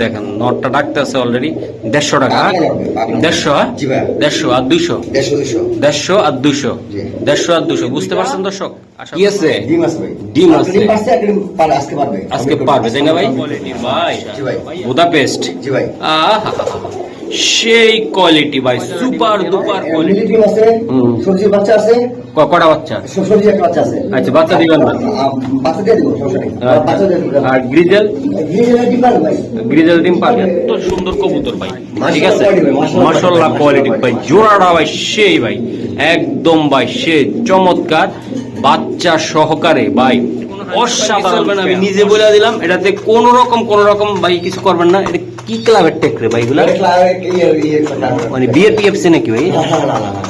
দেখেন নটটা ডাকতেছে অলরেডি দেড়শো টাকা। দেড়শো হ্যাঁ? দেড়শো আর দুইশো। দেড়শো আর দুইশো। দেড়শো আর দুশো বুঝতে পারছেন দর্শক? ডিম আজকে পারবে। তাই না ভাই? বুদাপেস্ট। আহা সেই কোয়ালিটি ভাই সুপার দুপার কোয়ালিটি আছে সবজি বাচ্চা আছে। কটা বাচ্চা? সবজি একটা বাচ্চা আছে। আচ্ছা বাচ্চা দিবেন না। বাচ্চা দিয়ে দিব সমস্যা বাচ্চা দিয়ে দিব। আর গ্রিজেল গ্রিজের ডিম পারবে ভাই। গ্রিজেল ডিম পাবে এত সুন্দর কবুতর ভাই। ঠিক আছে? মাশাআল্লাহ। কোয়ালিটি ভাই জোড়াটা ভাই সেই ভাই। একদম ভাই সে চমৎকার। বাচ্চা সহকারে ভাই অসাধারণ আমি নিজে বলে দিলাম এটাতে কোন রকম কোন রকম ভাই কিছু করবেন না এটা কি ক্লাবের টেক রে ভাই এগুলা? ইয়ে মানে বিএ পিএফসি নাকি ভাই?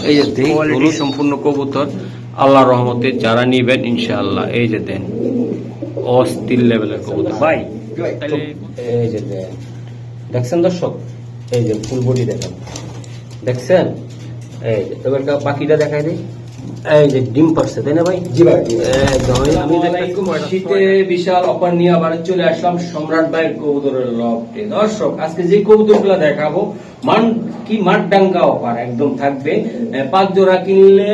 এই যে দেখ সম্পূর্ণ কবুতর। আল্লাহ রহমতে যারা নিবেন ইনশাআল্লাহ। এই যে দেন অস্থির লেভেলের কবুতর। ভাই এই যে দেন। দেখছেন দর্শক? এই যে ফুল বডি দেখেন। দেখছেন? এই এবার বাকিটা দেখাই দিই। এই যে ডিম পারছে তাই না ভাই? জি ভাই জি ভাই। একদম এই আমি দেখলাম শীতে বিশাল অফার নিয়ে আবার চলে আসলাম সম্রাট ভাইয়ের কবুতরের লফটে দর্শক আজকে যে কবুতরগুলো দেখাবো মান কি অফার একদম থাকবে। পাঁচ জোড়া কিনলে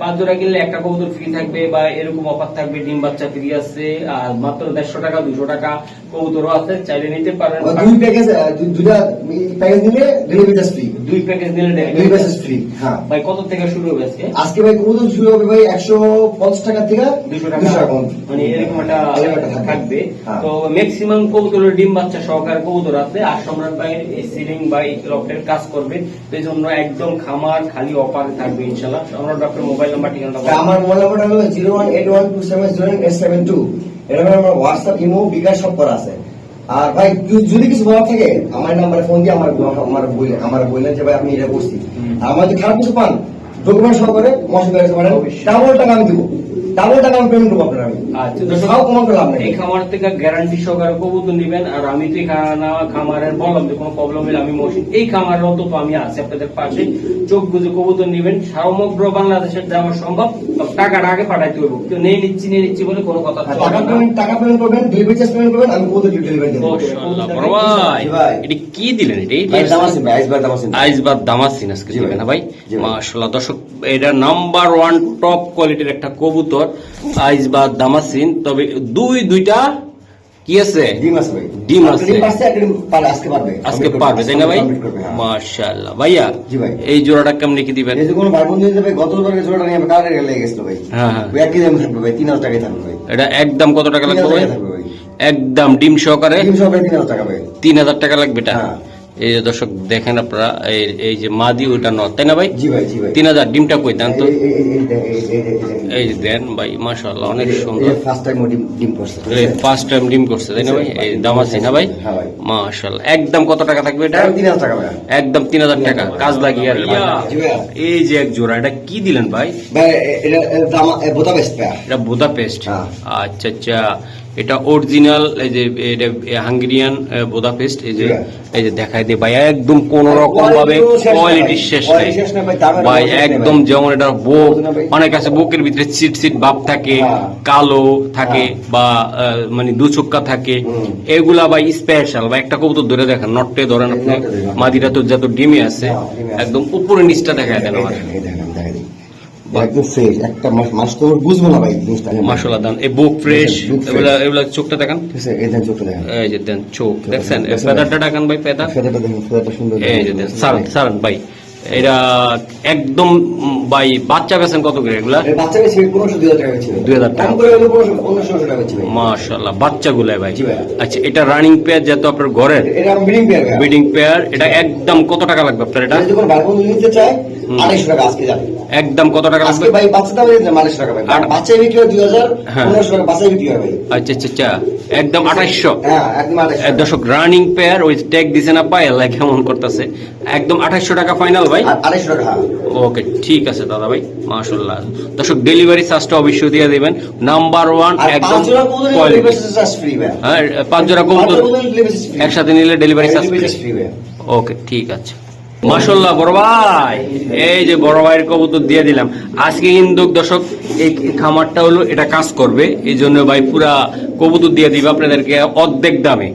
পাঁচ জোড়া কিনলে একটা কবুতর ফ্রি থাকবে বা এরকম অফার থাকবে ডিম বাচ্চা ফ্রি আছে আর মাত্র দেড়শো টাকা দুশো টাকা কবুতরও আছে চাইলে নিতে পারেন। দুই প্যাকেজ দুটা প্যাকেজ নিলে ডেলিভারি চার্জ ফ্রি দুই প্যাকেজ নিলে ফ্রি হ্যাঁ। ভাই কত থেকে শুরু হবে আজকে? আজকে ভাই কবুতর শুরু হবে ভাই একশো পঞ্চাশ টাকা থেকে দুশো টাকা। মানে এরকম একটা থাকবে। থাকবে। হ্যাঁ। তো ম্যাক্সিমাম কবুতরের ডিম বাচ্চা সহকারে কবুতর আছে। আর সম্রাট ভাই সিলিং বা এই লফটের কাজ করবে এই জন্য একদম খামার খালি অফার থাকবে ইনশাল্লাহ সম্রাট ডক্টর মোবাইল নাম্বার ঠিকানা আমার মোবাইল নাম্বারটা হলো zero one eight one two seven zero eight seven two হলো আমার হোয়াটসঅ্যাপ ইমো বিকাশ সব করা আছে। আর ভাই যদি- কিছু বলার থাকে আমার নাম্বারে ফোন দিয়ে আমার আমার বললেন আমার বললেন যে ভাই আপনি এটা করছি আমার যদি খারাপ কিছু পান ডকুমেন্ট সহকারে মশলা টাকা আমি দিব। ডাবল টাকা আমি পেমেন্ট করব আপনার আমি। আচ্ছা তো সব কমান করলাম এই খামার থেকে গ্যারান্টি সহকারে কবুতর নিবেন আর আমি তো এখানে খামারের বললাম যে কোনো প্রবলেম হলে আমি মসজিদ এই খামারের অন্তত আমি আছি আপনাদের পাশে। চোখ বুঝে কবুতর নিবেন সমগ্র বাংলাদেশের দেওয়া সম্ভব টাকাটা আগে পাঠাইতে হবে কেউ নেই নিচ্ছি নিয়ে নিচ্ছি বলে কোনো কথা টাকা পেমেন্ট টাকা পেমেন্ট করবেন ডেলিভারি চার্জ পেমেন্ট করবেন আমি কত ডেলিভারি দেবো। মাশাআল্লাহ, বড় ভাই, ভাই। এটা কি দিলেন? এটা? আইসবার দামাসিন আজকে না ভাই? জি ভাই। মাশাআল্লাহ দর্শক এটা নাম্বার ওয়ান টপ কোয়ালিটির একটা কবুতর। আইসবাদ দামাসিন তবে দুই দুইটা কি আছে? ডিম আছে ডিম আজকে পারবে। তাই না ভাই? হ্যাঁ। মাশাআল্লাহ। ভাইয়া এই জোড়াটা কেমনে কি দিবেন? কোনো ভাই বন্ধু যাবে গতবার জোড়াটা নিয়ে কারের লেগে গেছিল ভাই? হ্যাঁ, হ্যাঁ। একই দাম থাকবে ভাই তিন হাজার থাকবে ভাই। এটা একদম কত টাকা লাগবে ভাই? টাকা একদম ডিম সহকারে? ডিম তিন হাজার টাকা ভাই। তিন হাজার টাকা লাগবে এটা। এই যে দর্শক দেখেন আপনারা এই যে তাই না ভাই? তিন হাজার ডিমটা কই দেন তো? এই যে দেন ভাই অনেক সুন্দর। ফার্স্ট টাইম ডিম করছে তাই না ভাই? এই দাম আছে না ভাই? একদম কত টাকা থাকবে এটা? একদম তিন হাজার টাকা কাজ লাগিয়ে আর এই যে এক জোড়া এটা কি দিলেন ভাই? এটা বোদা পেস্ট আচ্ছা আচ্ছা। এটা অরিজিনাল এই যে এটা হাঙ্গেরিয়ান বুদা পেস্ট এই যে এই যে দেখাই দে ভাই একদম কোন রকম ভাবে কোয়ালিটি ভাই। শেষ নেই। ভাই, একদম যেমন এটা বুক অনেক আছে বুকের ভিতরে চিট চিট ভাব থাকে হ্যাঁ। কালো থাকে হ্যাঁ। বা মানে দুচক্কা থাকে। এগুলা ভাই স্পেশাল বা একটা কবুতর ধরে দেখেন নটে ধরেন আপনি। মাদিরা তো যত ডিমে আছে হ্যাঁ, ডিমে আছে। একদম উপরে নিচটা দেখায় দেন আমার। একদম ফ্রেশ একটা মাস মাস তো বুঝব না ভাই জিনিসটা মাসাল্লাহ দান। এই বুক ফ্রেশ। এগুলা এগুলা চোখটা দেখান। এই দেন চোখটা দেখেন। এই যে দেন চোখ দেখছেন? দেখছেন? ফেদারটা দেখান ভাই ফেদার। ফেদারটা দেখেন ফেদারটা সুন্দর এই যে দেন সারান সারান ভাই। এটা একদম ভাই বাচ্চা কত করে এগুলা? হাজার টাকা ছিল 2000 টাকা। করে হলে টাকা ছিল বাচ্চা ভাই। আচ্ছা এটা রানিং পেয়ার যেহেতু আপনার ঘরের এটা বিডিং পেয়ার বিডিং পেয়ার এটা একদম কত টাকা লাগবে আপনার এটা? এটা যখন ভাই বন্ধু নিতে চায় টাকা আজকে যাবে। একদম কত টাকা লাগবে? ভাই বাচ্চা দাম দিতে আড়াইশো টাকা ভাই। বাচ্চা বিক্রি হয় দুই হাজার হ্যাঁ। পনেরোশো টাকা বাচ্চা বিক্রি হয় ভাই। আচ্ছা আচ্ছা আচ্ছা একদম আঠাইশশো হ্যাঁ একদম আড়াইশো। টাকা। দর্শক রানিং পেয়ার ওই ট্যাগ দিছে না পায় আল্লাহ কেমন করতেছে। একদম আঠাইশশো টাকা ফাইনাল ভাই? আড়াইশো টাকা হ্যাঁ। ওকে ঠিক আছে দাদা ভাই মাশাল্লাহ দর্শক ডেলিভারি চার্জটা অবশ্যই দিয়ে দিবেন। নাম্বার ওয়ান একদম হ্যাঁ পাঁচ জোড়া কবুতর একসাথে নিলে ডেলিভারি চার্জ ফ্রি ওকে ঠিক আছে। মাসাল্লাহ বড় ভাই। এই যে বড় ভাইয়ের কবুতর দিয়ে দিলাম। আজকে কিন্তু দর্শক এই খামারটা হলো এটা কাজ করবে। এই জন্য ভাই পুরা কবুতর দিয়ে দিবে আপনাদেরকে অর্ধেক দামে।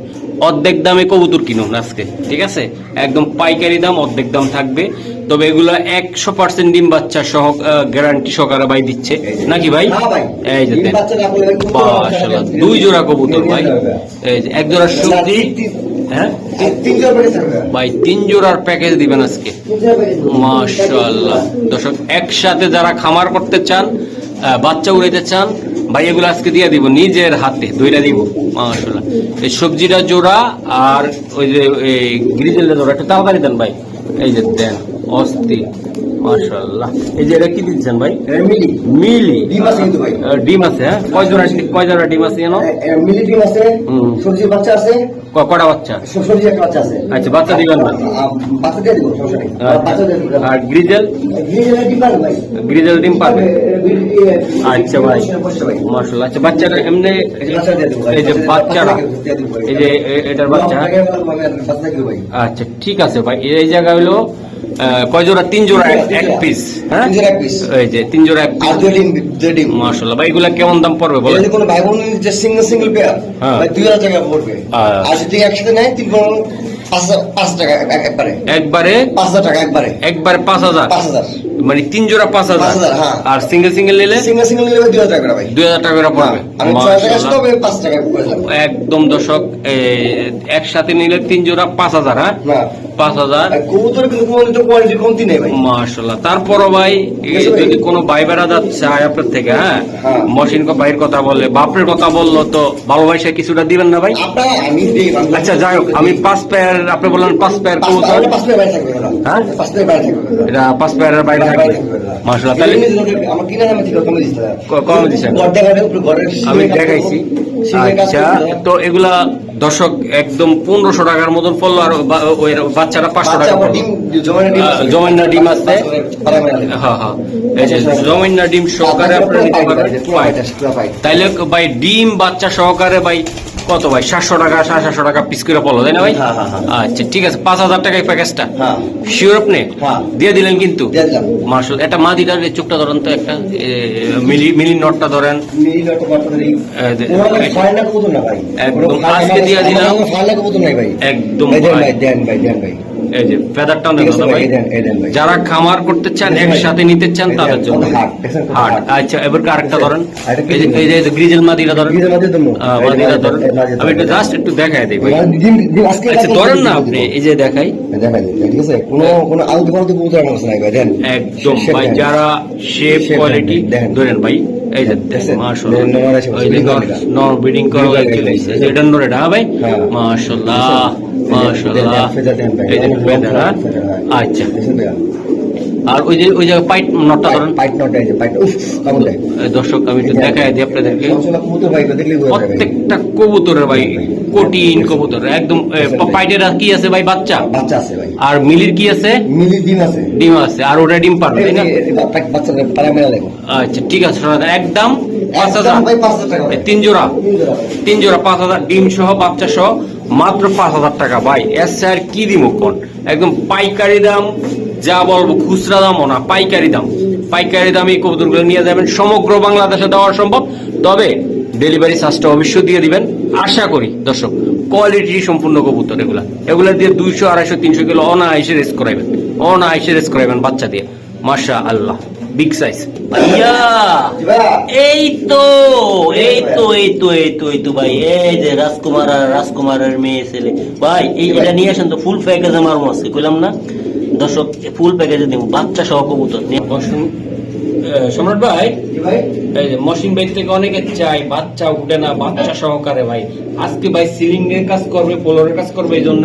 অর্ধেক দামে কবুতর কিনুন আজকে ঠিক আছে? একদম পাইকারি দাম অর্ধেক দাম থাকবে। তবে এগুলো একশো পার্সেন্ট ডিম বাচ্চা সহ গ্যারান্টি সহকারে ভাই দিচ্ছে। নাকি ভাই? এই যে। দুই জোড়া কবুতর ভাই। এই যে এক জোড়া সবজি হ্যাঁ? ভাই তিন জোড়ার প্যাকেজ দিবেন আজকে। মাশাআল্লাহ। দর্শক একসাথে যারা খামার করতে চান বাচ্চা উড়াইতে চান ভাই এগুলো আজকে দিয়ে দিব নিজের হাতে দুইটা দিব। মাশাআল্লাহ। এই সবজিটা জোড়া আর ওই যে এই গ্রিজেলটা জোড়া একটু তাড়াতাড়ি দেন ভাই। এই যে দেন অস্থির। মাশাআল্লাহ। এই যে এটা কি দিচ্ছেন ভাই? মিলি। মিলি। ডিম আছে কিন্তু ভাই। ডিম আছে হ্যাঁ? কয় জোড়া কয় জোড়া ডিম আছে জানো মিলি ডিম আছে হুম। বাচ্চা আছে কটা বাচ্চা? একটা বাচ্চা আছে। আচ্ছা বাচ্চা দিবেন না? বাচ্চা দিয়ে দিব বাচ্চা দিয়ে দিব আর গ্রিজেল? ডিম ভাই। গ্রিজেল ডিম পাবে আচ্ছা ভাই মাশাআল্লাহ। আচ্ছা বাচ্চাটা এমনি এই যে বাচ্চা দিয়ে এই যে এটার বাচ্চা আচ্ছা ঠিক আছে ভাই এই জায়গা হলো কয় জোড়া? তিন জোড়া এক- পিস হ্যাঁ? জোড়া এক piece। এই যে তিন জোড়া এক পিস মাশাআল্লাহ। ভাই এগুলা কেমন দাম পড়বে বলেন। যদি কোনো ভাই বোন যে সিঙ্গেল সিঙ্গেল পেয়ার হ্যাঁ। ভাই দুই হাজার টাকা পড়বে। আর যদি একসাথে নেয় তিন বোন পাঁচ হাজার পাঁচ টাকা একবারে। একবারে? পাঁচ হাজার টাকা একবারে। একবারে পাঁচ হাজার? পাঁচ হাজার। মানে তিন জোড়া পাঁচ হাজার। হ্যাঁ। আর সিঙ্গেল সিঙ্গেল নিলে? সিঙ্গেল সিঙ্গেল নিলে ভাই দুই হাজার টাকা ভাই। দুই হাজার টাকা করে পড়বে হ্যাঁ, টাকা দিলাম একদম দর্শক একসাথে নিলে তিন জোড়া পাঁচ হাজার হ্যাঁ? পাঁচ হাজার। নেই ভাই। তারপরও ভাই ভাই। যদি কোনো ভাই বেড়া যাচ্ছে আপনার থেকে হ্যাঁ? হ্যাঁ। মশিন ভাইয়ের কথা বললে বাপের কথা বলল তো ভালোবাসা কিছুটা দিবেন না ভাই? আচ্ছা যাই হোক আমি পাঁচ পেয়ার আপনি বললেন পাঁচ পেয়ার কবুতর। হ্যাঁ? পাঁচ পেয়ারের বাইরে তাহলে আমার কিনা কমে কমে ঘরের আমি দেখাইছি। আচ্ছা তো এগুলা দর্শক একদম পনেরোশো টাকার মতন পড়ল আর ওই বাচ্চারা পাঁচশো টাকা জমাইনা ডিম আছে। জমাইনা। হ্যাঁ হ্যাঁ। এই যে জমিনা ডিম সহকারে আপনারা নিতে পারবেন। তাইলে ভাই ডিম বাচ্চা সহকারে ভাই কত ভাই সাতশো টাকা সাড়ে সাতশো টাকা পিস করে পড়ল তাই না ভাই হ্যাঁ, হ্যাঁ, হ্যাঁ। আচ্ছা ঠিক আছে পাঁচ হাজার টাকা এই প্যাকেজটা। শিওর আপনি। দিয়ে দিলেন কিন্তু দিয়ে এটা মাদিটার চোখটা ধরেন তো একটা মিলি মিলি নটটা ধরেন। একদম আজকে দিয়ে দিলাম। একদম। ভাই, দেন ভাই, দেন ভাই। এই যে দাদা ভাই। যারা খামার করতে চান একসাথে নিতে চান তাদের জন্য। হাট। আচ্ছা এবার আরেকটা ধরেন। এই যে গ্রিজেল মাদিরা ধরেন। মাদিরা ধরেন। আমি একটু জাস্ট একটু দেখাই দিই ভাই। মানে আচ্ছা ধরেন না আপনি এই যে দেখাই। দেখাই ঠিক আছে? কোনো- কোনো আলতু ফালতু কবুতর আমার নাই ভাই, দেন। একদম ভাই যারা শেপ কোয়ালিটি। ধরেন ভাই এই যে? মাশাআল্লাহ। নর ব্রিডিং করা Breeding এটা। এসেছে এটা নর এটা হ্যাঁ ভাই? হ্যাঁ। মাশাআল্লাহ। মাশাআল্লাহ। এই যে। আচ্ছা। আর ওই যে ওই যে পাইট নটটা ধরেন। পাইট নট এই যে, পাইট, উফ, কেমন? দর্শক আমি একটু দেখাই দিই আপনাদেরকে। প্রত্যেকটা কবুতরের ভাই কবুতর। একদম পাইটের কি আছে ভাই বাচ্চা? বাচ্চা আছে ভাই। আর মিলির কি আছে? মিলি ডিম আছে। ডিম আছে আর ওটা ডিম পারবে তাই না? বাচ্চা- আচ্ছা ঠিক আছে একদম পাঁচ হাজার। তিন জোড়া। তিন জোড়া পাঁচ হাজার ডিম সহ বাচ্চা সহ। মাত্র পাঁচ হাজার টাকা। ভাই এর স্যার কি দিব কোন? একদম পাইকারি দাম, যা বলব, খুচরা দামও না, পাইকারি দাম। পাইকারি দামে এই কবুতরগুলো নিয়ে যাবেন, সমগ্র বাংলাদেশে দেওয়া সম্ভব। তবে ডেলিভারি চার্জটা অবশ্যই দিয়ে দিবেন। আশা করি, দর্শক কোয়ালিটি সম্পূর্ণ কবুতর এগুলা। এগুলা দিয়ে দুইশো, আড়াইশো, তিনশো কিলো অনায়াসে রেস করাইবেন। অনায়াসে রেস করাইবেন বাচ্চা দিয়ে। মাশা আল্লাহ বিগ সাইজ ইয়া! ভাইয়া, এই তো এই তো এই তো এই তো এই তো ভাই। এই যে রাজকুমার আর রাজকুমারের মেয়ে ছেলে। ভাই এই এটা নিয়ে আসেন তো ফুল প্যাকেজে মারবো আজকে কইলাম না? দর্শক ফুল প্যাকেজে দিব বাচ্চা সহ কবুতর নিয়ে। সম্রাট ভাই? জি ভাই। এই মশিন ভাই থেকে অনেকে চাই বাচ্চা উঠে না বাচ্চা সহকারে ভাই। আজকে ভাই সিলিং এর কাজ করবে পোলোরের কাজ করবে এই জন্য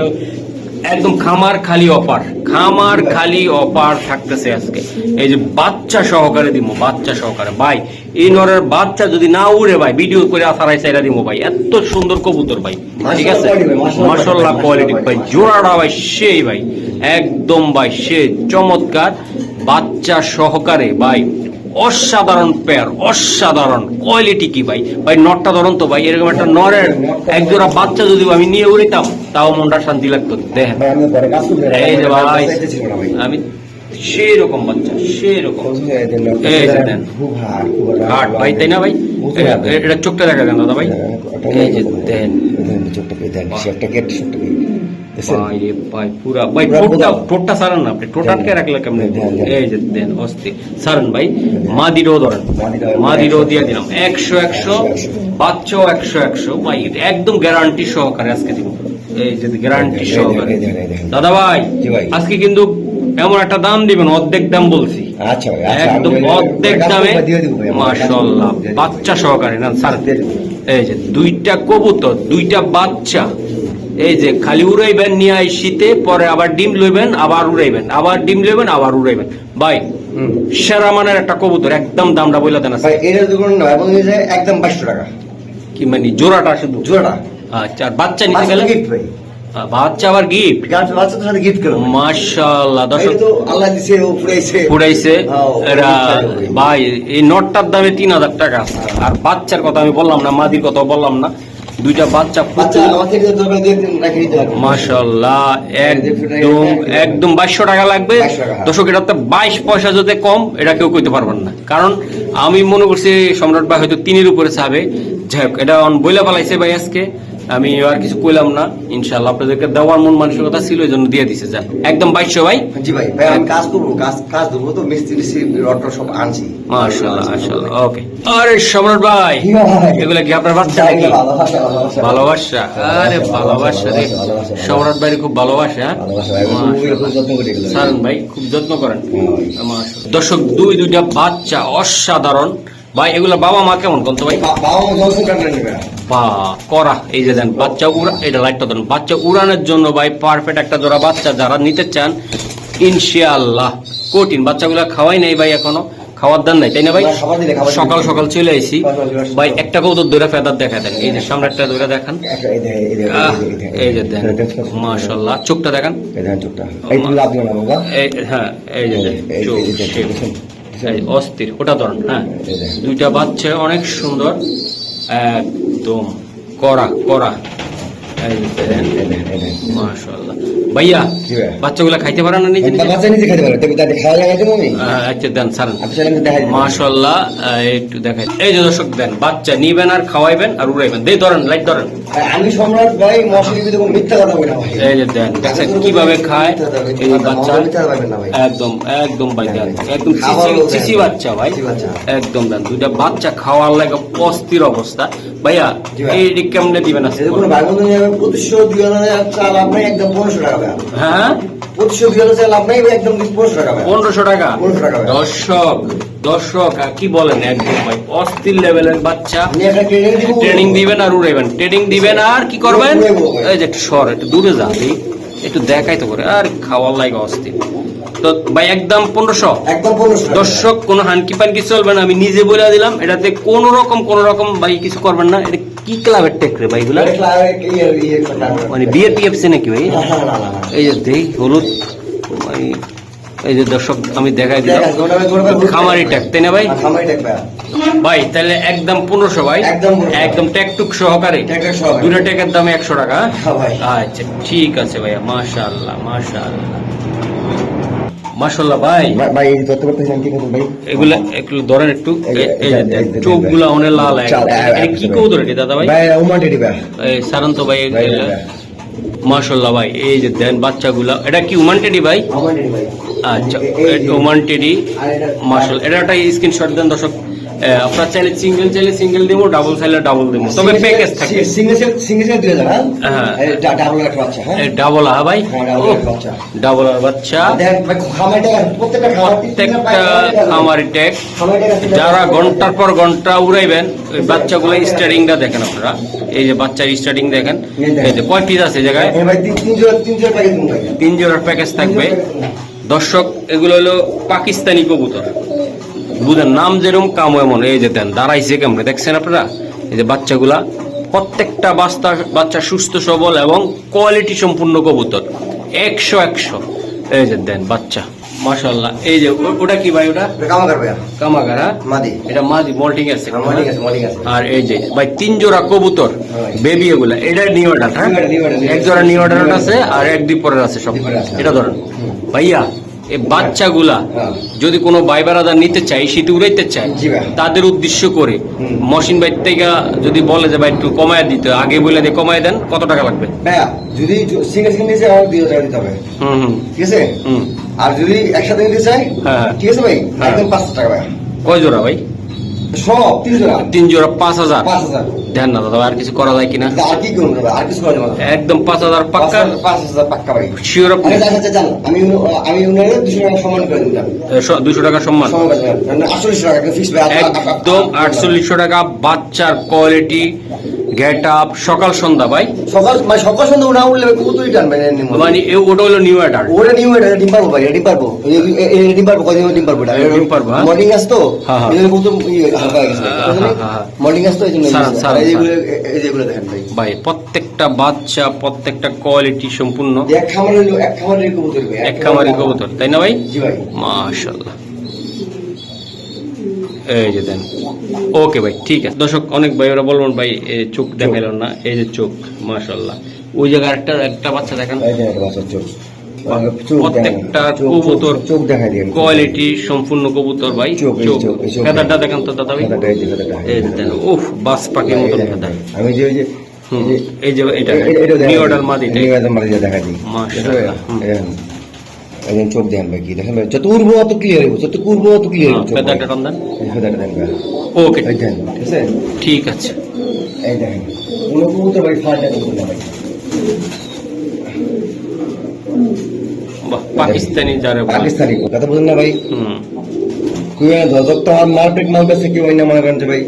একদম খামার খালি অফার খামার খালি অফার থাকতেছে আজকে। এই যে বাচ্চা সহকারে দিব বাচ্চা সহকারে। ভাই এই নরের বাচ্চা যদি না উড়ে ভাই ভিডিও করে আসারাই চাইরা দিব ভাই। এত সুন্দর কবুতর ভাই ঠিক আছে? quality, কোয়ালিটি ভাই জোড়াটা ভাই সেই ভাই একদম ভাই সে চমৎকার। বাচ্চা সহকারে ভাই অসাধারণ পেয়ার অসাধারণ কোয়ালিটি কি ভাই? ভাই নটটা ধরুন তো ভাই এরকম একটা নরের এক জোড়া বাচ্চা যদি আমি নিয়ে উড়িতাম তাও মনটা শান্তি লাগতো। দেখেন। ভাই আমি পরে এই যে ভাই আমি সেই রকম বাচ্চা সেই রকম এই যে দেন। হাট ভাই তাই না ভাই? এটা চোখটা দেখা দেন দাদা ভাই। এই যে দেন। ভাই রে ভাই পুরা ভাই পুরা ঠোঁটটা সারান না আপনি ঠোঁট আটকে রাখলে কেমনে? দেন, দেন। এই যে দেন অস্তি সারান ভাই মাদিরও ধরেন। মাদিরও- মাদিরও দিয়ে দিলাম। একশো একশো বাচ্চাও একশো একশো। ভাই একদম গ্যারান্টি সহকারে আজকে দিব। এই যে গ্যারান্টি সহকারে। এই দেখেন, এই দেখেন। দাদা ভাই আজকে কিন্তু এমন একটা দাম দিবেন অর্ধেক দাম বলছি। আচ্ছা আচ্ছা, একদম অর্ধেক দামে মাশাল্লাহ। বাচ্চা সহকারে না স্যার এই যে দুইটা কবুতর দুইটা বাচ্চা এই যে খালি উড়াইবেন নিয়ে আই শীতে পরে আবার ডিম লইবেন আবার উড়াইবেন আবার ডিম লইবেন আবার উড়াইবেন। ভাই। সেরা মানের একটা কবুতর একদম দামটা বইলা দেন ভাই না এবং এই যে একদম বাইশশো টাকা। কি মানে জোড়াটা শুধু? জোড়াটা। আচ্ছা আর বাচ্চা নিতে গেলে? গিফট ভাই। বাচ্চা আবার গিফট গাছ- বাচ্চাদের সাথে গিফট করো মাশাআল্লাহ দর্শক তো আল্লাহ দিছে ও ফুরাইছে। হ্যাঁ, এরা ভাই। এই নটটার দামে তিন হাজার টাকা আর বাচ্চার কথা আমি বললাম না মাদির কথা বললাম না। দুইটা বাচ্চা হবে। মাশাল্লাহ একদম একদম বাইশশো টাকা লাগবে। দর্শক এটা তো বাইশ পয়সা যদি কম এটা কেউ কইতে পারবেন না। কারণ আমি মনে করছি সম্রাট ভাই হয়তো তিনের উপরে চাবে। যাই হোক এটা অন বইলা পালাইছে ভাই আজকে। আমি আর কিছু কইলাম না ইনশাল্লাহ আপনাদেরকে দেওয়ার মন মানসিকতা ছিল এই জন্য দিয়ে দিছে যান একদম বাইশশো ভাই? জি ভাই ভাই আমি কাজ করব কাজ কাজ দেবো তো মিস্ত্রি রড সব আনছি। মাশাল্লাহ মাশাল্লাহ ওকে। আরে সম্রাট ভাই এগুলা কি আপনার বাচ্চা নাকি? ভালোবাসা আরে ভালোবাসা রে। সম্রাট ভাই খুব ভালোবাসা হ্যাঁ? ভাই খুব যত্ন সারন ভাই খুব যত্ন করেন। মাশাআল্লাহ। দর্শক দুই দুইটা বাচ্চা অসাধারণ। ভাই এগুলা বাবা মা কেমন কোন তো ভাই বাবা মা বা করা এই যে দেন বাচ্চা উড়া এটা লাইটটা দেন বাচ্চা উড়ানোর জন্য ভাই পারফেক্ট একটা জোড়া বাচ্চা যারা নিতে চান ইনশাআল্লাহ কঠিন বাচ্চাগুলা খাওয়াই নাই ভাই এখনও খাওয়ার দান নাই তাই না ভাই। সকাল সকাল চলে আইছি। ভাই একটা কৌতুক দৌড়া ফেদার দেখা দেন এই যে সামনে একটা দৌড়া দেখান এই যে দেন। মাশাআল্লাহ চোখটা দেখান হ্যাঁ এই যে অস্থির ওটা ধরেন হ্যাঁ দুইটা বাচ্চা অনেক সুন্দর একদম। করা করা ভাইয়া বাচ্চাগুলা খাইতে পারে না নিজে নিজে? পারে। আচ্ছা দেন সারেন আহ, একটু দেখাই। এই যে দর্শক দেন বাচ্চা নিবেন আর খাওয়াইবেন আর উড়াইবেন। দেই ধরেন লাইট ধরেন। আমি সম্রাট ভাই মিথ্যা কথা বলি ভাই। এই যে দেন কীভাবে খায় এই বাচ্চা। একদম একদম ভাই দেন একদম চিচি- বাচ্চা ভাই। একদম দেন দুইটা বাচ্চা খাওয়ার লাগে অস্থির অবস্থা। ভাইয়া। এই কেমনে দিবেন বন্ধু নিয়ে যাবেন, পঁচিশশো দুই হাজার চাল আপনার একদম পনেরোশো টাকা হ্যাঁ? পঁচিশশো দুই হাজার চাল আপনার একদম পনেরোশো টাকা পনেরোশো টাকা? 1500 টাকা। দর্শক দর্শক কি বলেন? একদম ভাই অস্থির লেভেলের বাচ্চা। ট্রেনিং দিবেন আর উড়াইবেন। ট্রেনিং দিবেন আর কি করবেন? এই যে একটু সর একটু দূরে যা একটু দেখাই তো করে। আর খাওয়ার লাগে অস্থির। তো ভাই একদম পনেরোশো। একদম পনেরোশো। দর্শক কোন হানকি পানকি চলবে না। আমি নিজে বলে দিলাম এটাতে কোন রকম কোন রকম ভাই কিছু করবেন না। এটা কি ক্লাবের টেক রে ভাই ইয়ে ইয়ে। মানে বিয়ে পিএফসি নাকি ভাই? না, না, না। এই যে দেই হলুদ। ভাই, এই যে দর্শক আমি দেখাই দিলাম। ভাই, খামারি ট্যাগ তাই না ভাই? ট্যাগ ভাই। ভাই তাহলে একদম পনেরোশো ভাই। একদম 1500 একদম ট্যাগটুক সহকারে। দুটো ট্যাগের দাম একশো টাকা হ্যাঁ? আচ্ছা ঠিক আছে ভাইয়া মাশাআল্লাহ মাশাআল্লাহ। মাশাআল্লাহ ভাই। ভাই, ভাই, এই ভাই? এগুলা একটু ধরেন একটু চোখগুলা অনেক লাল কি এটি দাদা ভাই? ভাই, টেডি ভাই। এই ভাই। ভাই, ভাই। এই যে দেন বাচ্চাগুলা এটা কি উমান টেডি ভাই ওমান টেডি ভাই। আচ্ছা উমান টেডি আর এটা- মার্শাল এটা একটা স্ক্রিনশট দেন দর্শক আপনার চাইলে সিঙ্গেল চাইলে সিঙ্গেল দেবো ডাবল চাইলে ডাবল দেবো। তবে প্যাকেজ থাকে। সিঙ্গেল সিঙ্গেল হ্যাঁ? হ্যাঁ। এই ডা- ডাবল একটা বাচ্চা, হ্যাঁ? ডাবল হ্যাঁ ভাই। হ্যাঁ, ডাবল। ডাবল আর বাচ্চা। প্রত্যেকটা খামার- ট্যাগ যারা ঘণ্টার পর ঘণ্টা উড়াইবেন ওই বাচ্চাগুলো স্টার্টিংটা দেখেন আপনারা। এই যে বাচ্চার স্টার্টিং দেখেন। এই যে কয় পিস আছে এই জায়গায়? তিন- জোড়ার প্যাকেজ থাকবে। দর্শক এগুলো হলো পাকিস্তানি কবুতর। বুঝেন নাম যেরকম কাম এমন এই যে দেন দাঁড়াইছে কেমন? দেখছেন আপনারা? এই যে বাচ্চাগুলা প্রত্যেকটা বাচ্চা বাচ্চা সুস্থ সবল এবং কোয়ালিটি সম্পূর্ণ কবুতর। একশো একশো। এই যে দেন বাচ্চা। মাশাআল্লাহ। এই যে ওটা কি ভাই ওটা? এটা কামাকার ভাইয়া। কামাগারা মাদি। এটা মাদি মল্টিং আছে। হ্যাঁ, মল্টিং আছে, মল্টিং আছে। আর এই যে ভাই তিন জোড়া কবুতর হ্যাঁ বেবি এগুলা। এটা নিউ অর্ডার হ্যাঁ? এক জোড়া নিউ অর্ডার আছে আর এক দুই পরের আছে সব। এটা ধরেন। ভাইয়া এই বাচ্চাগুলা হ্যাঁ। যদি কোনো ভাই বারাদা নিতে চায় সেটি উড়াইতে চায় তাদের উদ্দেশ্য করে। মশিন থেকে যদি বলে যে ভাই একটু কমায় দিতে আগে বলে দিয়ে কমায় দেন কত টাকা লাগবে? যদি সিঙ্গেল সিঙ্গেল নিতে আমার দুই টাকা দিতে হবে। হুম হুম। ঠিক আছে? আর যদি একসাথে নিতে চাই হ্যাঁ। ঠিক আছে ভাই? হ্যাঁ। একদম পাঁচশো টাকা ভাই কয় জোড়া ভাই? তিন জোড়া পাঁচ হাজার। দেন না দাদা আর কিছু করা যায় কিনা? আর কি আর কিছু করা যাবে একদম পাঁচ হাজার পাঁচ পাক্কা হাজার- পাঁচ হাজার পাক্কা ভাই শিওর আরে যান, যান, যান। আমি আমি উনারে দুশো টাকা সমান করে দিলাম দুশো টাকা সম্মান? মানে টাকা একদম আটচল্লিশশো টাকা বাচ্চার কোয়ালিটি গেট আপ সকাল সন্ধ্যা ভাই। সকাল মানে সকাল সন্ধ্যা উঠা উঠলে কবুতরই টানবে না এমনি মনে। এ- ওটা হলো নিউ ওটা নিউ এটা ডিম পারব ভাই ডিম পারব। ডিম পারব কদিন ডিম পারব ডিম পারব? মর্নিং হ্যাঁ। এই জন্য কবুতর হালকা গেছে। হ্যাঁ, হ্যাঁ, হ্যাঁ। মর্নিং এই জন্য এই যেগুলো দেখেন ভাই। ভাই প্রত্যেকটা বাচ্চা প্রত্যেকটা কোয়ালিটি সম্পূর্ণ। এক খামারের এক খামারের কবুতর ভাই এক খামারি। কবুতর তাই না ভাই? জি ভাই। মাশাল্লাহ এই যে দেন। ওকে ভাই ঠিক আছে। দর্শক অনেক ভাই ওরা বলবেন ভাই চোখ দেখাইলেন না এই যে চোখ মাশাল্লাহ ওই জায়গায় একটা একটা বাচ্চা দেখেন। চোখ। প্রত্যেকটা কবুতর চোখ- দিয়ে কোয়ালিটি সম্পূর্ণ কবুতর ভাই। চোখ। ফেদারটা দেখেন তো দাদা ভাই। উফ বাস পাখির মতন এই ফেদার। আমি যে ওই যে এই যে- এটা নিউ অর্ডার মাদি নিউ অর্ডার মাদি দেখা দিই মাশাআল্লাহ, ভাই যত উড়বো অত ক্লিয়ার হইব যত উড়বো অত ক্লিয়ার হইব ফেদারটা টান দেন ফেদারটা দেন ভাই ওকে এই ঠিক আছে ঠিক আছে এই দেখেন ভাই ফাটা ভাই বাহ পাকিস্তানি যারা। পাকিস্তানি কথা বলেন না ভাই হুম কুয়া ধর তো আমার মার্কেট মাল বেছে কি ওই না মনে করেন যে ভাই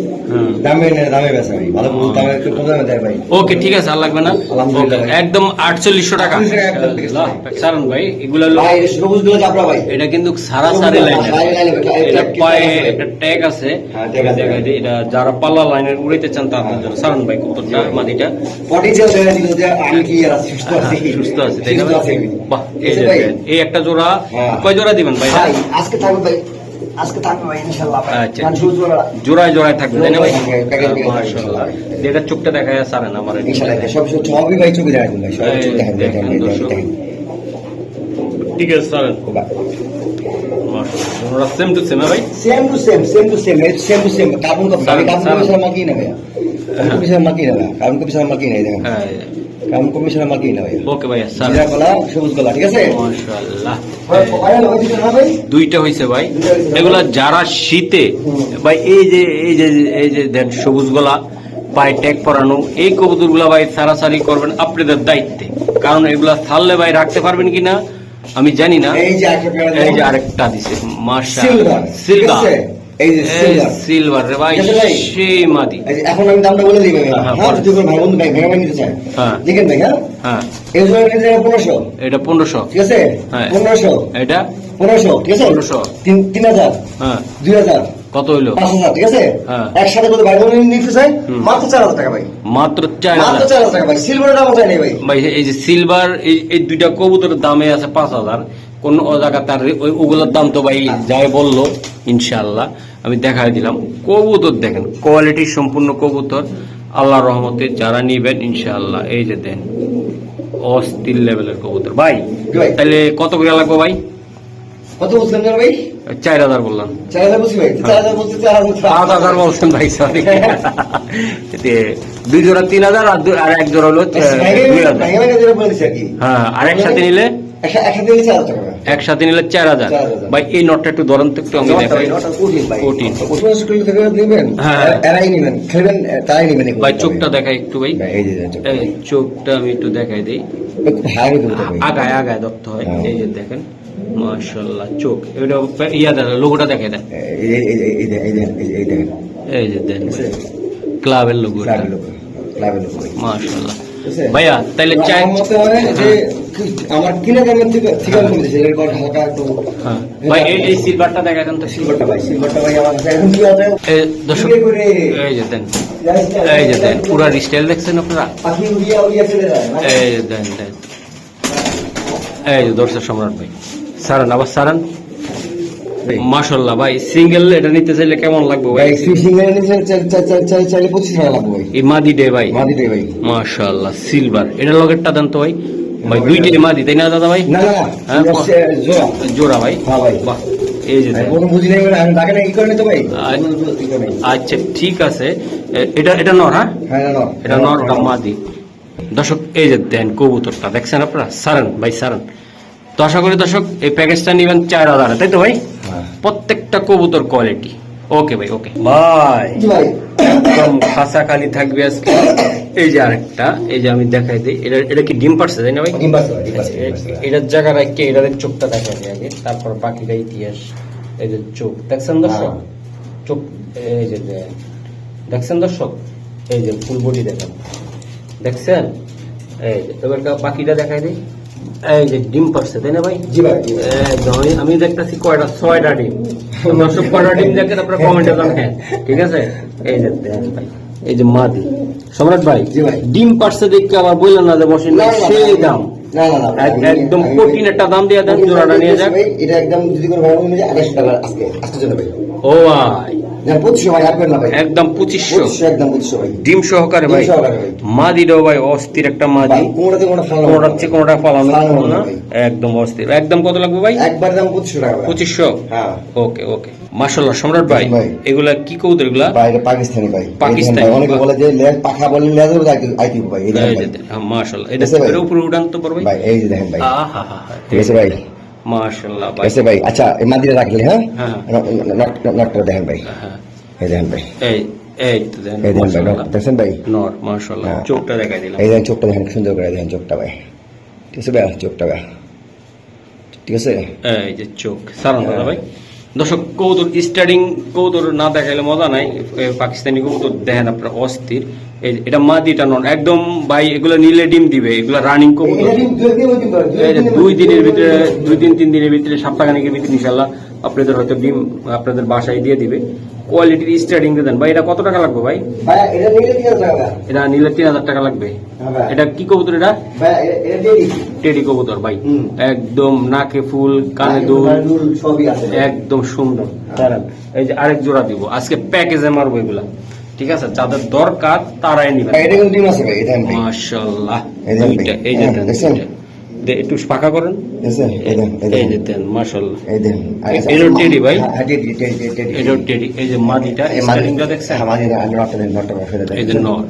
দামে দামে বেচে ভাই ভালো দামে একটু কম দামে দেয় ভাই। ওকে ঠিক আছে আর লাগবে না? আলহামদুলিল্লাহ ওকে, ভাই। একদম আটচল্লিশশো টাকা। 48 টাকা একদম, ঠিক আছে ভাই। সারন ভাই এগুলো হলো ভাই সবুজগুলো চাপড়া ভাই। এটা কিন্তু সারা সারি লাইন এটা- এটা এটা- পায়ে একটা ট্যাগ আছে। হ্যাঁ, এটা যারা পাল্লা লাইনের উড়াইতে চান তাদের জন্য। সারন ভাই কবুতরটা মাদিটা পটি যে দেখা দিল যে আমি কি আর আছি, সুস্থ আছি আছে তাই না এই একটা জোড়া হ্যাঁ। কয় জোড়া দিবেন ভাই? ভাই আজকে থাকবে ভাই আজকে থাকবে ভাই ইনশাআল্লাহ। আচ্ছা। জোড়ায় জোড়ায় থাকবে তাই না ভাই? দিয়ে মাশাআল্লাহ। এটা চোখটা দেখা যায় সারেন আমার ইনশাআল্লাহ সব সব সবই ভাই চোখে দেখা দিল সব চোখ দেখা দিল ঠিক আছে সারেন মাশাআল্লাহ সেম টু সেম ভাই? Same to same same to same same to same carbon copy carbon copy ছাড়া না ভাই কার্বন কপি ছাড়া না ভাই কার্বন কপি মাকি না দেখেন। হ্যাঁ কার্বন কপি ছাড়া মাকি না ভাই ওকে ভাই স্যার। জিরা কলা সবুজ কলা ঠিক আছে? মাশাআল্লাহ। না দুইটা হয়েছে ভাই। এগুলা যারা শীতে ভাই এই যে এই যে এই যে দেন সবুজ গোলা পায়ে ট্যাগ পরানো এই কবুতরগুলা ভাই সারাসারি করবেন আপনাদের দায়িত্বে। কারণ এগুলা ছাড়লে ভাই রাখতে পারবেন কিনা আমি জানি না। এই যে। আরেকটা দিছে। মাশা সিলভার? এই যে সিলভার সিলভার রে ভাই ঠিক আছে ভাই? সেই মাদি। এখন আমি দামটা বলে দিই হ্যাঁ, হ্যাঁ যদি কোনো ভাই বন্ধু ভাই ভেঙে ভেঙে নিতে চায়। হ্যাঁ। দেখেন ভাই হ্যাঁ? হ্যাঁ। এই জন্য নিতে যাবে পনেরোশো। এটা পনেরোশো। ঠিক আছে? হ্যাঁ। পনেরোশো। এটা? পনেরোশো ঠিক আছে? 1500 তিন তিন হাজার। হ্যাঁ। দুই হাজার। কত হইল? পাঁচ হাজার ঠিক আছে। একসাথে ভাই বোন নিতে হুম। মাত্র চার হাজার টাকা ভাই। মাত্র চার মাত্র চার হাজার টাকা ভাই। সিলভারের দাম চাই ভাই। ভাই এই যে সিলভার এই এই দুইটা কবুতরের দামে আছে পাঁচ হাজার। কোন জায়গা তার ওই ওগুলোর দাম তো ভাই যাই বলল ইনশাল্লাহ আমি দেখাই দিলাম। কবুতর দেখেন কোয়ালিটি সম্পূর্ণ কবুতর। আল্লাহ রহমতে যারা নিবেন ইনশাল্লাহ এই যে দেন অস্থির লেভেলের কবুতর। ভাই তাহলে কত করে লাগবে ভাই? কত বুঝলেন ভাই? চার হাজার বললাম। চার হাজার ভাই? বলছেন ভাই সরি দুই জোড়া তিন হাজার আর এক জোড়া হলো দুই হাজার। হ্যাঁ আর একসাথে নিলে একসা- একসাথে নিলে চার হাজার ভাই। একসাথে নিলে চার হাজার। 4,000 ভাই এই নটটা একটু ধরেন তো একটু আমি দেখাই। কঠিন ভাই। হ্যাঁ। ভাই চোখটা দেখাই একটু ভাই। চোখটা। আমি একটু দেখাই দিই। আগায় আগায় ধরতে হয়। হ্যাঁ। এই যে দেখেন মাশাল্লাহ চোখ। এটা ইয়া দেখ লোগোটা দেখাই দেন। এই যে- দেন ক্লাবের লোগো ক্লাবের লোক মাশাল্লাহ? ভাইয়া চাই আমার হয় আমার কিনা দামের থেকে হালকা একটু হ্যাঁ। ভাই এই সিলভারটা দেন তো সিলভারটা ভাই, সিলভারটা। ভাই আমার কাছে এখন কি আছে? এই দর্শক এই যে দেন। এই যে দেন পুরা স্টাইল দেখছেন আপনারা? পাখি উড়িয়া উড়িয়া চলে যায়, মানে এই যে দেন দেন। এই যে দর্শক সম্রাট ভাই। সারান আবার সারান। ভাই সিঙ্গেল এটা নিতে চাইলে কেমন লাগবে ভাই? ভাই সিঙ্গেল নিচে চাইলে পঁচিশ টাকা লাগবে ভাই। এই মাদি ডে ভাই? মাদিটাই ভাই। মাশাল্লাহ সিলভার এটা দেন তো ভাই। ভাই দুইটাই মাদি তাই না দাদা ভাই? না না হ্যাঁ, জোড়া। জোড়া ভাই। হ্যাঁ ভাই। বাহ এই যে আমি দেখেন। প্রথম বুঝি নাই বলে আমি তাকে না ই করে নিতে ভাই? আচ্ছা। আচ্ছা ঠিক আছে। এটা এটা নর হ্যাঁ? হ্যাঁ এটা মাদি। দর্শক এই যে দেন কবুতরটা দেখছেন আপনারা? সারান ভাই সারান। তো আশা করি দর্শক এই প্যাকেজটা নিবেন চার হাজার তাই তো ভাই? হ্যাঁ। প্রত্যেকটা কবুতর কোয়ালিটি ওকে ভাই ওকে ভাই। একদম খাসা খালি থাকবে আজকে। এই যে আরেকটা এই যে আমি দেখাই দিই এটা এটা কি ডিম পারছে তাই না ভাই? ডিম। এটার জায়গা রাখকে এটার চোখটা দেখা যায় আগে তারপর বাকিটা ইতিহাস এই যে চোখ। দেখছেন দর্শক? হ্যাঁ। চোখ এই যে দেখছেন দর্শক? এই যে ফুল বডি দেখেন। দেখছেন? এই যে এবার বাকিটা দেখাই দিই। এই যে ডিম পারছে তাই না ভাই? জি ভাই একদম আমি- আমি দেখতেছি কয়টা ছয়টা ডিম। দর্শক কয়টা ডিম দেখে তারপরে কমেন্টে জানাবেন। ঠিক আছে? এই যে দেখেন ভাই এই যে মাদি। সম্রাট ভাই ভাই। ডিম পারছে দেখে আবার বললেন না যে না, সেই দাম। একদম কঠিন একটা দাম দিয়ে দেন জোড়াটা নিয়ে যান। এটা একদম যদি কোনো ভাই আড়াইশো টাকা আজকে আজকে জন্য ও ভাই। পঁচিশশো ভাই আর না ভাই। একদম পঁচিশশো। পঁচিশশো একদম পঁচিশশো ভাই। ডিম সহকারে ভাই। ডিম সহকারে ভাই। মাদিটাও ভাই অস্থির একটা মাদি। কোনোটাতে কোনো ফালানো কোনোটা কোনোটা ফালানো না। একদম অস্থির। একদম কত লাগবে ভাই? একবার দাম পঁচিশশো টাকা পঁচিশশো? হ্যাঁ। ওকে ওকে। মাসাল্লাহ সম্রাট ভাই। এগুলা কি কবুতর এগুলা? পাকিস্তানি ভাই। পাকিস্তানি, অনেকে বলে যে লেজ পাখা বলে উপর আইটি ভাই। এই দেখেন এটা উপরে উঠান তো পারবে ভাই এই যে দেখেন ভাই। আহা। ঠিক আছে ভাই? মাশাল্লাহ ঠিক ভাই ভাই আচ্ছা এই মাদিরা রাখলে হ্যাঁ? হ্যাঁ। নটটা দেখেন ভাই। হ্যাঁ। এই দেখেন ভাই। এই এই তো এই দেখেন ভাই মাশাআল্লাহ। ভাই? হ্যাঁ। চোখটা দেখাই দিলাম। এই দেখেন চোখটা দেখেন সুন্দর করে দেখেন চোখটা ভাই। ঠিক আছে ভাই চোখটা ভাই। ঠিক আছে? এই যে চোখ সারান দাদা হ্যাঁ। ভাই দর্শক কৌতুর স্টার্টিং কৌতুর না দেখাইলে মজা নাই। পাকিস্তানি কৌতুর দেখেন আপনার অস্থির। এটা মাদিটা নন একদম ভাই এগুলো নিলে ডিম দিবে এগুলো রানিং কবুতর দুই দিনের ভিতরে দুই দিন তিন দিনের ভিতরে সপ্তাহখানেকের ভিতরে ইনশাল্লাহ আপনাদের হয়তো ডিম আপনাদের বাসায় দিয়ে দিবে। কোয়ালিটির স্টার্টিং দেন। ভাই এটা কত টাকা লাগবে ভাই? এটা নিলে তিন হাজার টাকা। লাগবে। হ্যাঁ এটা কি কবুতর এটা। টেডি। কবুতর ভাই। একদম নাকে ফুল কানে দুল। একদম সুন্দর। এই যে আরেক জোড়া দিব। আজকে প্যাকেজে মারবো এগুলা। ঠিক আছে? যাদের দরকার তারাই নিবে ভাই এই মাশাল্লাহ। যে একটু ফাঁকা করেন এই দেখেন, এই এই যে দেন মাশাল্লাহ এই দেখেন আর টেডি ভাই? Teddy, teddy, teddy, teddy. এটাও টেডি এই যে মাদিটা এই মাদি- দেখছেন আমি নটটা দেন, নটটা বসাই দেন, এই যে দেখছেন? নর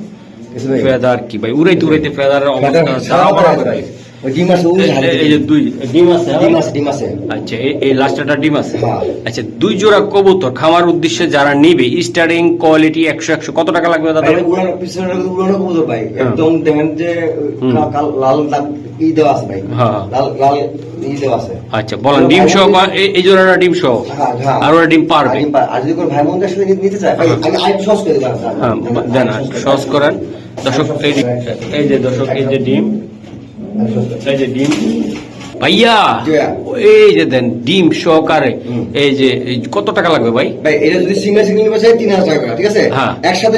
দেখছেন ভাই? ফেদার কি ভাই উড়াইতে উড়াইতে ফেদারের অবস্থা সারা দাঁড়াও ভাই। ভাই। ডিম আছে, এই- হাতে এই- এই যে দুই ডিম আছে হ্যাঁ? ডিম আছে, ডিম আছে। আচ্ছা এই- এই লাস্টটা ডিম আছে হ্যাঁ। আচ্ছা দুই জোড়া কবুতর খামার উদ্দেশ্যে যারা নিবে স্টারিং কোয়ালিটি একশো একশো কত টাকা লাগবে দাদা? উড়ানো, কবুতর ভাই। হ্যাঁ। একদম দেখেন যে লাল ই দেওয়া আছে ভাই। হ্যাঁ। লাল লাল ই দেওয়া আছে। আচ্ছা বলেন ডিম সহ এই- জোড়াটা ডিম সহ হ্যাঁ, হ্যাঁ। আর ওরা ডিম পারবে আর যদি কোনো ভাই বোনদের সাথে নিতে- চায়, ভাই। আমি আরেকটু সহজ করে হ্যাঁ দেন সস করেন দর্শক এই যে দর্শক এই যে ডিম এই যে ডিম ভাইয়া এই যে দেন ডিম সহকারে এই যে কত টাকা লাগবে ভাই ভাই, এটা যদি সিঙ্গেল সিঙ্গেল তিন হাজার টাকা ঠিক আছে? হ্যাঁ। একসাথে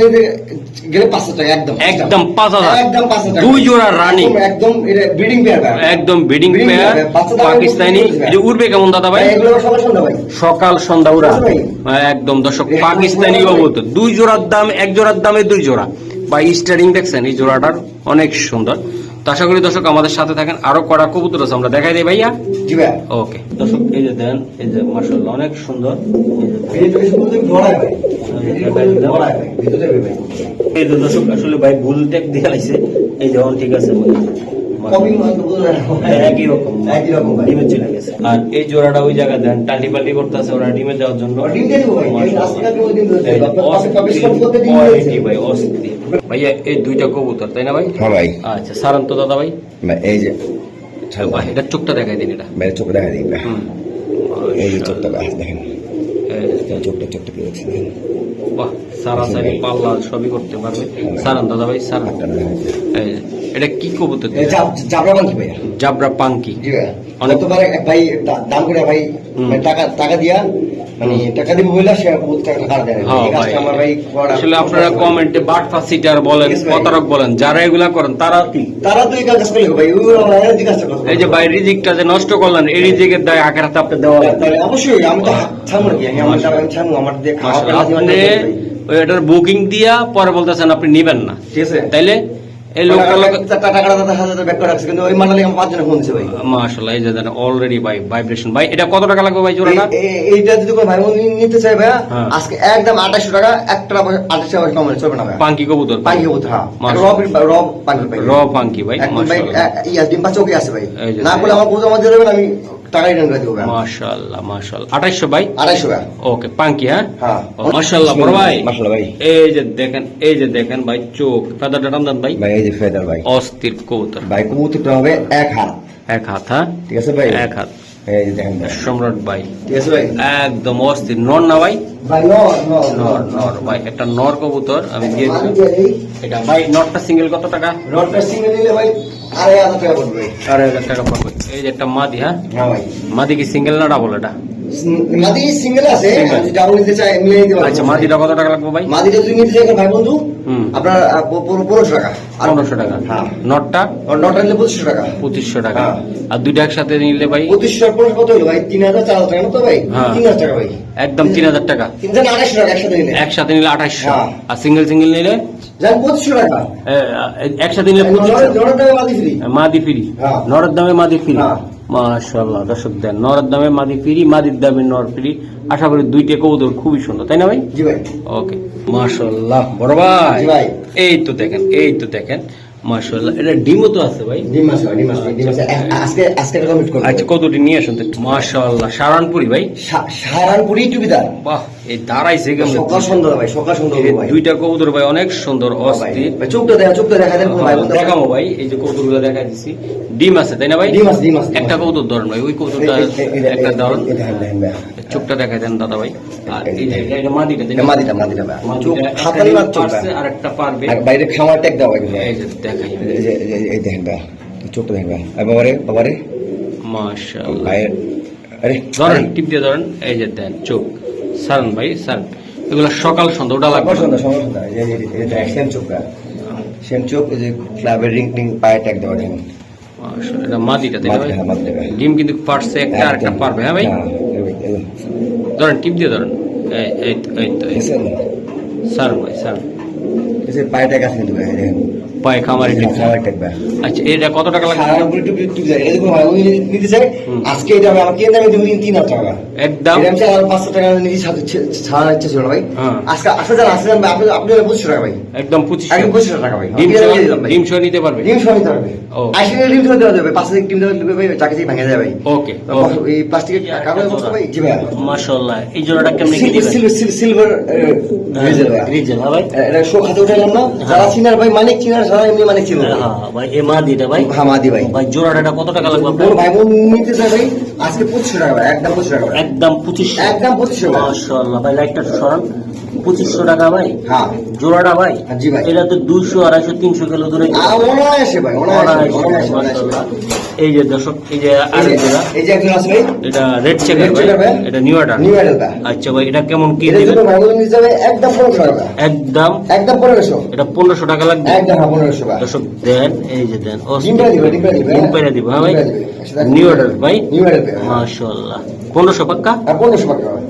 গেলে পাঁচ টাকা, একদম। একদম পাঁচ হাজার একদম পাঁচ হাজার টাকা। দুই জোড়া রানিং একদম- breeding pair একদম Breeding পেয়ার পাকিস্তানি এই যে উড়বে কেমন দাদা ভাই সকাল সন্ধ্যা ভাই। সকাল সন্ধ্যা উড়া ভাই? একদম দর্শক পাকিস্তানি কবুতর দুই জোড়ার দাম এক জোড়ার দামে দুই জোড়া বা স্টারিং দেখছেন এই জোড়াটার অনেক সুন্দর তো আশা করি দর্শক আমাদের সাথে থাকেন। আরও কড়া কবুতর আছে আমরা দেখাই দিই ভাইয়া। জি ভাই। ওকে। দর্শক এই যে দেন এই যে মার্শাল্লাহ অনেক সুন্দর। এই যে দর্শক আসলে ভাই ভুল টেক দিয়ে লাইছে এই যে ঠিক আছে ভাই। কপি মাত্র বোঝা যায় না। একই রকম একই রকম ডিমে চলে গেছে আর এই জোড়াটা ওই জায়গা দেন টাল্টি পাল্টি করতেছে ওরা ডিমে দেওয়ার জন্য ভাইয়া এই দুইটা কবুতর তাই না ভাই? হ্যাঁ ভাই। আচ্ছা সারান তো দাদা ভাই। এই যে এটা চোখটা দেখাই দিন এটা। ভাই চোখ দেখা দিই এই চোখটা দেখেন। এই চোখটা চোখটা কি দেখছেন দেখেন। বাহ সারাসারি পাল্লা সবই করতে পারবে। সারান দাদা ভাই সারান। এটা কি কবুতর জাবরা পাঙ্কি ভাই জাবরা পাঙ্কি। জি ভাই অনেক- ভাই দাম করে ভাই মানে টাকা টাকা দিয়া মানে টাকা দিব বলে সে বহুত টাকা টাকা দেয় না। হ্যাঁ এই কাজটা আমার ভাই আসলে আপনারা কমেন্টে বাটফা সিটার বলেন প্রতারক বলেন যারা এগুলা করেন তারা কি? তারা তো এই কাজ করলে ভাই ওই আমার এই কাজটা এই যে ভাই রিজিকটা যে নষ্ট করলেন এই রিজিকের দায় আগের হাতে আপনি দেওয়া তাহলে অবশ্যই আমি তো ছামু নাকি? আমি আমার আমি ছামু আমার দিয়ে খাওয়া আপনি ওই এটার বুকিং দিয়া পরে বলতেছেন আপনি নিবেন না। ঠিক আছে। তাইলে এই লোকটা লোক টাকাটা দাদা হাজার ব্যাক করে রাখছে কিন্তু ওই মানালি আমার পাঁচজনে ফোন দিছে ভাই। মাশাআল্লাহ এই যে অলরেডি ভাই ভাইব্রেশন ভাই এটা কত টাকা লাগবে ভাই জোড়াটা? এইটা যদি কোনো ভাই নিতে চাই ভাইয়া হ্যাঁ। আজকে একদম আঠাশশো টাকা এক টাকা টাকা কম চলবে না ভাই পাঙ্কি কবুতর। পাঙ্কি হব হ্যাঁ। মাশাআল্লাহ। র র পাঙ্কি পাই র পাঙ্কি ভাই ভাই মাশাআল্লাহ। ইয়া আছে ভাই। না বলে আমার পুজো আমাদের দেবেন আমি টাকা রিটার্ন করে ভাই মাশাআল্লাহ মাশাআল্লাহ। 2800 ভাই? আড়াইশো টাকা ওকে পাঙ্কি হ্যাঁ? হ্যাঁ। মাশাআল্লাহ বড় ভাই। মাশাআল্লাহ ভাই। এই যে দেখেন এই যে দেখেন ভাই চোখ। ফেদারটা টান ভাই? ভাই এই যে ফেদার ভাই। অস্থির কবুতর। ভাই কবুতরটা হবে এক হাত। এক হাত হ্যাঁ? ঠিক আছে ভাই? এক হাত। এই দেখেন ভাই। সম্রাট ভাই। ঠিক আছে ভাই। একদম অস্থির। নর না ভাই? ভাই নর নর ভাই। একটা নর কবুতর আমি দিয়ে। এটা ভাই নরটা সিঙ্গেল কত টাকা? নরটা সিঙ্গেল দিলে ভাই আড়াই হাজার টাকা পড়বে। আড়াই হাজার টাকা পড়বে। এই যে একটা মাদি হ্যাঁ? হ্যাঁ ভাই। মাদি কি সিঙ্গেল না ডাবল এটা? মাদি সিঙ্গেল আছে। ডাবল নিতে চাই মিলে নিতে পারব। আচ্ছা মাদিটা কত টাকা লাগবে ভাই? মাদিটা যদি নিতে চাই ভাই বন্ধু আপনার পনেরোশো টাকা। আর পনেরোশো টাকা। হ্যাঁ। নটটা? আর নটা নিলে পঁচিশশো টাকা। পঁচিশশো টাকা। হ্যাঁ। আর দুইটা একসাথে নিলে ভাই? পঁচিশশো পনেরোশো কত হলো ভাই? তিন হাজার চার হাজার টাকা তো ভাই? হ্যাঁ। তিন হাজার টাকা ভাই। একদম তিন হাজার টাকা। তিন হাজার আড়াইশো টাকা একসাথে নিলে। একসাথে নিলে আঠাশশো। আর সিঙ্গেল সিঙ্গেল নিলে? পঁচিশশো টাকা। একসাথে নিলে পঁচিশশো। মাদি ফ্রি মাদি ফিরি হ্যাঁ। নরের দামে মাদি ফিরি। মাশাল্লাহ দর্শক দেন নরের দামে মাদি ফিরি মাদির দামে নর ফিরি। আশা করি দুইটা কবুতর খুবই সুন্দর তাই না ভাই? জি ভাই। ওকে মাশাল্লাহ বড় ভাই। ভাই। এই তো দেখেন এই তো দেখেন। মাশাল্লাহ এটা ডিমও তো আছে ভাই ডিম আছে ডিম আছে ডিম আছে আজকে আজকে কমপ্লিট করব আচ্ছা কতটি নিয়ে আসুন তো একটু মাশাল্লাহ সারানপুরি ভাই সা- সাহারানপুরি টুপিদার বাহ এই দাঁড়াইছে কেমন সকাল সুন্দর ভাই সকাল সুন্দর ভাই দুইটা কবুতর ভাই অনেক সুন্দর অস্থির ভাই, চোখটা দেখা চোখটা দেখা দেন ভাই দেখাবো ভাই এই যে কবুতরগুলো দেখা দিছি ডিম আছে তাই না ভাই ডিম আছে ডিম আছে একটা কবুতর ধরেন ভাই ওই কবুতরটা একটা ধরেন চোখটা দেখা দেন দাদা ভাই আর এটা- মাদিটা মাদিটা মাদিটা। আর একটা পারবে। বাইরে খাওয়ার ট্যাগ দাও এই যে দেখাই এই দেখেন ভাই। চোখটা দেখেন ভাই। বাবারে বাবারে। মাশাআল্লাহ। ভাই আরে ধরেন টিপ দিয়ে ধরেন। এই যে দেন চোখ। সারেন ভাই সারেন। এগুলো সকাল সন্ধ্যা ওটা লাগবে সন্ধ্যা সন্ধ্যা। সেম চোখ সেম চোখ এই যে ক্লাবের রিং টিং পায়ে ট্যাগ দেওয়া দেখেন। এটা হ্যাঁ। ডিম কিন্তু পারছে একটা আর একটা পারবে হ্যাঁ ভাই? ধরেন টিপ দিয়ে ধরেন। এই তো এই তো? সারেন ভাই সারেন এই কাছে পায়ে পায়ে খামারে খাওয়ার আচ্ছা এটা কত টাকা লাগবে? নিতে চাই, আজকে এটা আমি আমাকে দামে দেবো তিন হাজার টাকা। একদম। এটা আমি চাই, আর পাঁচশো টাকা নিজে ছাড়- ছে- ছাড়ার ইচ্ছা ছিল ভাই। হ্যাঁ। আজকে যান যান আপনি আপনি পঁচিশশো টাকা ভাই। একদম পঁচিশ একদম পঁচিশশো টাকা ভাই। ডিম দিয়ে দিলাম ভাই। ডিম নিতে পারবে? ডিম নিতে। আশি টাকা ডিম দেওয়া যাবে ডিম দেওয়া যাবে ভাই চাকে চাকি ভেঙে যাবে ভাই। ওকে এই প্লাস্টিকের কাগজ ভাই জি ভাই। মাশাআল্লাহ এই জোড়াটা কেমনে কি দিবেন? সিলভার সিলভার গ্রিজেল ভাই। গ্রিজেল হ্যাঁ ভাই। এটা শো খাতে উঠাইলাম না। যারা চিনার ভাই মানিক চিনার যারা এমনি মানে চিনার হ্যাঁ ভাই এ মাদিটা ভাই। হ্যাঁ মাদি ভাই। ভাই জোড়াটা কত টাকা লাগবে বড় ভাই বোন নিতে চাই ভাই আজকে পঁচিশশো টাকা ভাই একদম পঁচিশশো টাকা একদম পঁচিশশো। একদম পঁচিশশো। ভাই মাশাআল্লাহ ভাই লাইটটা সরান। পঁচিশশো টাকা ভাই। হ্যাঁ। জোড়াটা ভাই হ্যাঁ, জি ভাই। এটা তো দুইশো আড়াইশো তিনশো কিলো দূরে অনায়াসে ভাই। এই যে দর্শক এই যে আরেক জোড়া এই যে একজন আছে ভাই। এটা রেড চেকার ভাই এটা নিউ অর্ডার নিউ আইডেলটা আচ্ছা ভাই এটা কেমন কি দিবেন একদম পনেরোশো টাকা। একদম? একদম পনেরোশো। এটা পনেরোশো টাকা লাগবে? একদম হ্যাঁ পনেরোশো ভাই। দর্শক দেন এই যে দেন ও ডিমটা দিবে ডিমটা দিবে ডিম পেরে হ্যাঁ ভাই। ডিমটা। নিউ অর্ডার ভাই? নিউ ভাই মাশাআল্লাহ। পনেরোশো পাক্কা? হ্যাঁ পনেরোশো টাকা ভাই।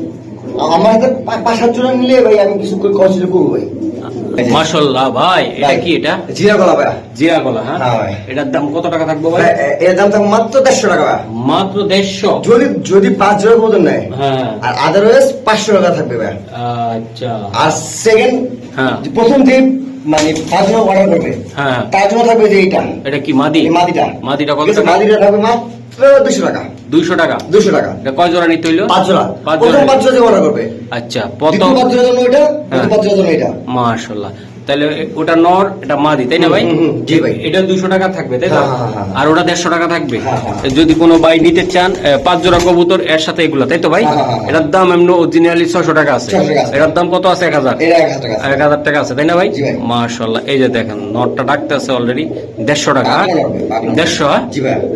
আমার হাতে পাঁচ সাত জন নিলে ভাই আমি কিছু কনসিডার করব ভাই। মাশাআল্লাহ ভাই এটা কি এটা? জিরা গলা ভাই জিরা গলা হ্যাঁ? হ্যাঁ ভাই। এটার দাম কত টাকা থাকবে ভাই? এর দাম থাকবে মাত্র দেড়শো টাকা মাত্র দেড়শো? যদি যদি পাঁচ জনের মতন নেয়। হ্যাঁ। আর আদারওয়াইজ পাঁচশো টাকা থাকবে ভাই আচ্ছা। আর সেকেন্ড হ্যাঁ। প্রথম যে মানে পাঁচ জন অর্ডার করবে। হ্যাঁ। তার জন্য থাকবে যে এইটা। এটা কি মাদি? মাদিটা। মাদিটা কত মাদিটা থাকবে মাত্র দুশো টাকা। দুইশো টাকা। দুশো টাকা। এটা কয় জোড়া নিতে হইল? পাঁচ জোড়া। পাঁচ জোড়া। পাঁচ জোড়া অর্ডার করবে। আচ্ছা প্রথম পাঁচ জোড়ার জন্য এটা। প্রথম পাঁচ জোড়ার জন্য এটা। মাশাআল্লাহ। তাহলে ওটা নর এটা মাদি তাই না ভাই জি ভাই। এটা দুশো টাকা থাকবে তাই তো হ্যাঁ, হ্যাঁ, হ্যাঁ। আর ওটা দেড়শো টাকা থাকবে। যদি কোনো ভাই নিতে চান পাঁচ জোড়া কবুতর এর সাথে এগুলো তাই তো ভাই। এটার দাম এমনি অরিজিনালি ছশো টাকা আছে 600 টাকা আছে। এটার দাম কত আছে এক হাজার এক হাজার টাকা আছে। তাই না ভাই মার্শাল্লাহ এই যে দেখেন নটটা ডাকতে আছে অলরেডি দেড়শো টাকা। দেড়শো।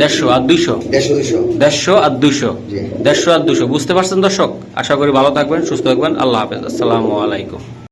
দেড়শো আর দুইশো দেড়শো আর জি। দেড়শো আর দুশো বুঝতে পারছেন দর্শক আশা করি ভালো থাকবেন সুস্থ থাকবেন আল্লাহ হাফেজ আসসালামু আলাইকুম